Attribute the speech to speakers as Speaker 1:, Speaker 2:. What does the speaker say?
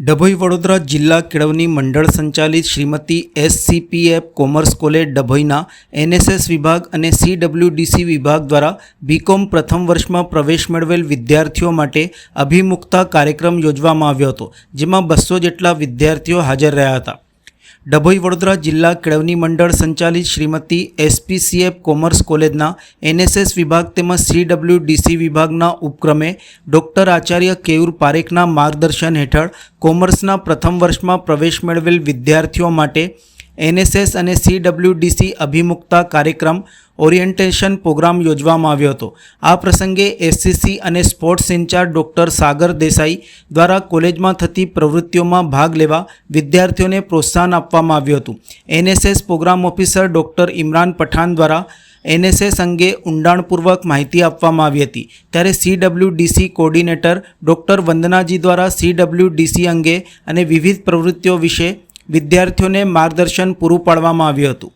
Speaker 1: ડભોઈ વડોદરા જિલ્લા કેળવણી મંડળ સંચાલિત શ્રીમતી એસસીપીએફ કોમર્સ કોલેજ ડભોઈના એનએસએસ વિભાગ અને સીડબ્લ્યુડીસી વિભાગ દ્વારા બીકોમ પ્રથમ વર્ષમાં પ્રવેશ મેળવેલ વિદ્યાર્થીઓ માટે અભિમુખતા કાર્યક્રમ યોજવામાં આવ્યો હતો, જેમાં બસો જેટલા વિદ્યાર્થીઓ હાજર રહ્યા હતા. ડભોઈ વડોદરા જિલ્લા કેળવણી મંડળ સંચાલિત શ્રીમતી એસપીસીએફ કોમર્સ કોલેજના એનએસએસ વિભાગ તેમજ સીડબ્લ્યુડીસી વિભાગના ઉપક્રમે ડૉક્ટર આચાર્ય કેયુર પારેખના માર્ગદર્શન હેઠળ કોમર્સના પ્રથમ વર્ષમાં પ્રવેશ મેળવેલ વિદ્યાર્થીઓ માટે એનએસએસ અને સીડબ્લ્યુડીસી અભિમુખતા કાર્યક્રમ ઓરિએન્ટેશન પ્રોગ્રામ યોજવામાં આવ્યો હતો. આ પ્રસંગે એસસીસી અને sports incharge doctor Sagar Desai દ્વારા કોલેજમાં થતી પ્રવૃત્તિઓમાં ભાગ લેવા વિદ્યાર્થીઓને પ્રોત્સાહન આપવામાં આવ્યું હતું. NSS programme officer doctor Imran Pathan દ્વારા એનએસએસ અંગે ઊંડાણપૂર્વક માહિતી આપવામાં આવી હતી. ત્યારે સીડબ્લ્યુડીસી કોર્ડિનેટર ડૉક્ટર વંદનાજી દ્વારા સીડબ્લ્યુડીસી અંગે અને વિવિધ પ્રવૃત્તિઓ વિશે વિદ્યાર્થીઓને માર્ગદર્શન પૂરું પાડવામાં આવ્યું હતું.